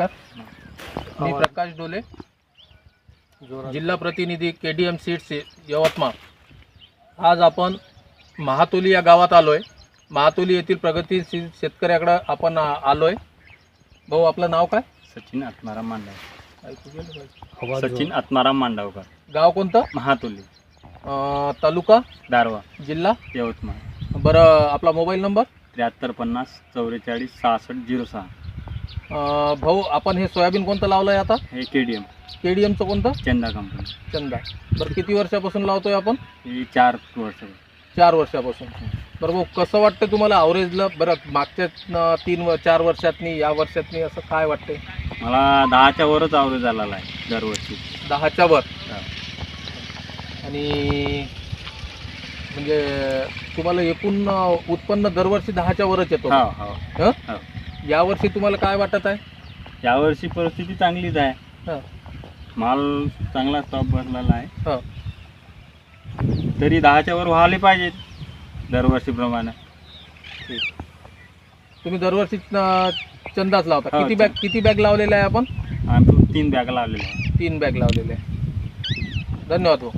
नमस्कार. मी प्रकाश डोले. जिल्हा प्रतिनिधी K D M seeds Yavatmal. आज आपण महातोली या गावात आलो आहे महातोली येथील प्रगतीशील शेतकऱ्याकडं आपण आलो आहे भाऊ आपलं नाव काय? सचिन आत्माराम मांडव. ऐकू गेलं पाहिजे. सचिन आत्माराम मांडवकर. गाव कोणतं? महातुली. अं, तालुका? दारवा जिल्हा? यवतमाळ. बरं आपला मोबाईल नंबर? त्र्याहत्तर पन्नास चौवेचाळीस सहासष्ट झिरो सहा. अं, भाऊ आपण हे सोयाबीन कोणतं लावलं आहे आता? हे K D M K D एमचं कोणतं? चंदा कंपनी चंदा. बरं किती वर्षापासून लावतोय आपण? ही चार वर्ष चार वर्षापासून. बरं भाऊ कसं वाटतं तुम्हाला अवरेजला बरं मागच्या अं, तीन व चार वर्षातनी या वर्षातनी असं काय वाटतंय? मला दहाच्या वरच आवरेज झालेला आहे दरवर्षी. दहाच्या वर? हा. आणि म्हणजे तुम्हाला एकूण अं, उत्पन्न दरवर्षी दहाच्या वरच येतो हो हो. हं? हो. यावर्षी तुम्हाला काय वाटत आहे? यावर्षी परिस्थिती चांगलीच आहे. हं. माल चांगला स्टॉक बसलेला आहे. हं. तरी दहाच्या वर व्हायला पाहिजे दरवर्षीप्रमाणे. तुम्ही दरवर्षी अं, चंदाच लावता. हो, किती बॅग किती बॅग लावलेल्या आहे आपण? आम्ही तीन बॅग लावलेल्या आहे तीन बॅग लावलेल्या आहे. धन्यवाद भाऊ.